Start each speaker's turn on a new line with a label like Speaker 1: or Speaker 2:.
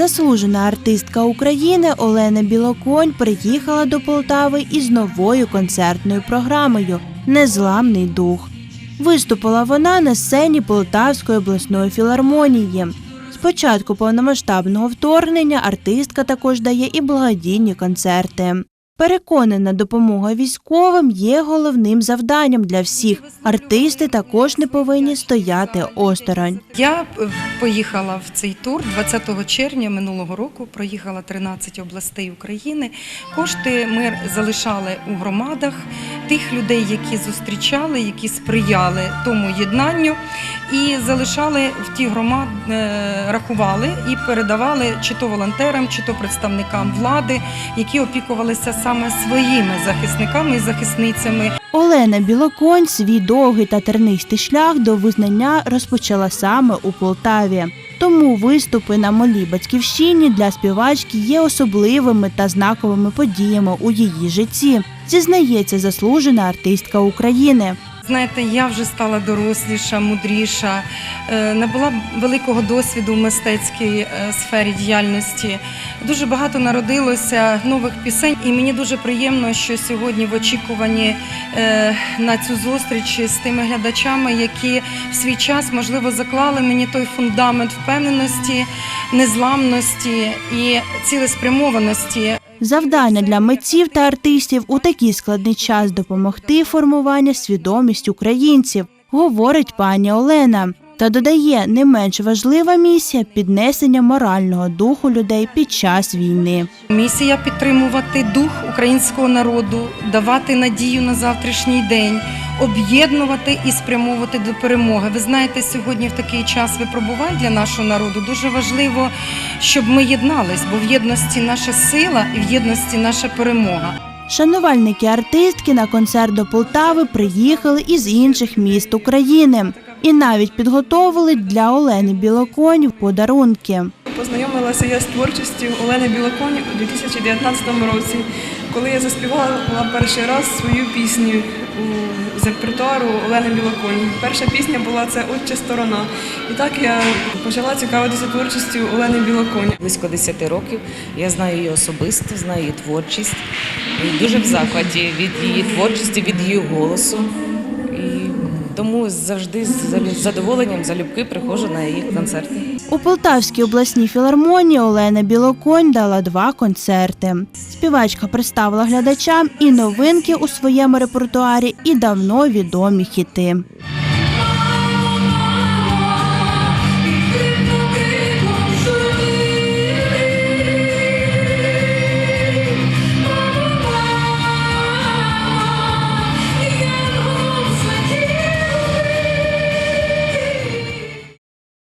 Speaker 1: Заслужена артистка України Олена Білоконь приїхала до Полтави із новою концертною програмою Незламний дух. Виступила вона на сцені Полтавської обласної філармонії. Початку повномасштабного вторгнення артистка також дає і благодійні концерти. Переконана, допомога військовим є головним завданням для всіх. Артисти також не повинні стояти осторонь.
Speaker 2: Я е, поїхала в цей тур 20 червня минулого року. Проїхала 13 областей України. Кошти ми залишали у громадах тих людей, які зустрічали, які сприяли тому єднанню, і залишали в ті громади, рахували і передавали чи то волонтерам, чи то представникам влади, які опікувалися саме своїми захисниками і захисницями.
Speaker 1: Олена Білоконь свій довгий та тернистий шлях до визнання розпочала саме у Полтаві. Тому виступи на малій батьківщині для співачки є особливими та знаковими подіями у її житті, зізнається заслужена артистка України.
Speaker 2: Знаєте, я вже стала доросліша, мудріша, е, набула великого досвіду в мистецькій е, сфері діяльності. Дуже багато народилося нових пісень, і мені дуже приємно, що сьогодні в очікуванні е, на цю зустріч з тими глядачами, які в свій час можливо заклали мені той фундамент впевненості, незламності і цілеспрямованості.
Speaker 1: Завдання для митців та артистів у такий складний час допомогти формування свідомість українців, говорить пані Олена. Та додає, не менш важлива місія піднесення морального духу людей під час війни.
Speaker 2: Місія підтримувати дух українського народу, давати надію на завтрашній день, об'єднувати і спрямовувати до перемоги. Ви знаєте, сьогодні в такий час випробувань для нашого народу дуже важливо, щоб ми єднались, бо в єдності наша сила і в єдності наша перемога.
Speaker 1: Шанувальники артистки на концерт до Полтави приїхали із інших міст України і навіть підготовили для Олени Білоконь подарунки.
Speaker 3: Познайомилася я з творчістю Олени Білоконі у 2019 році, коли я заспівала перший раз свою пісню з репертуару Олени Білоконь. Перша пісня була це Отче сторона. І так я почала цікавитися творчістю Олени Білоконь.
Speaker 4: Близько 10 років. Я знаю її особисто, знаю її творчість. Дуже в закладі від її творчості, від її голосу. Тому завжди з задоволенням залюбки приходжу на її концерти.
Speaker 1: У Полтавській обласній філармонії Олена Білоконь дала два концерти. Співачка представила глядачам і новинки у своєму репертуарі, і давно відомі хіти.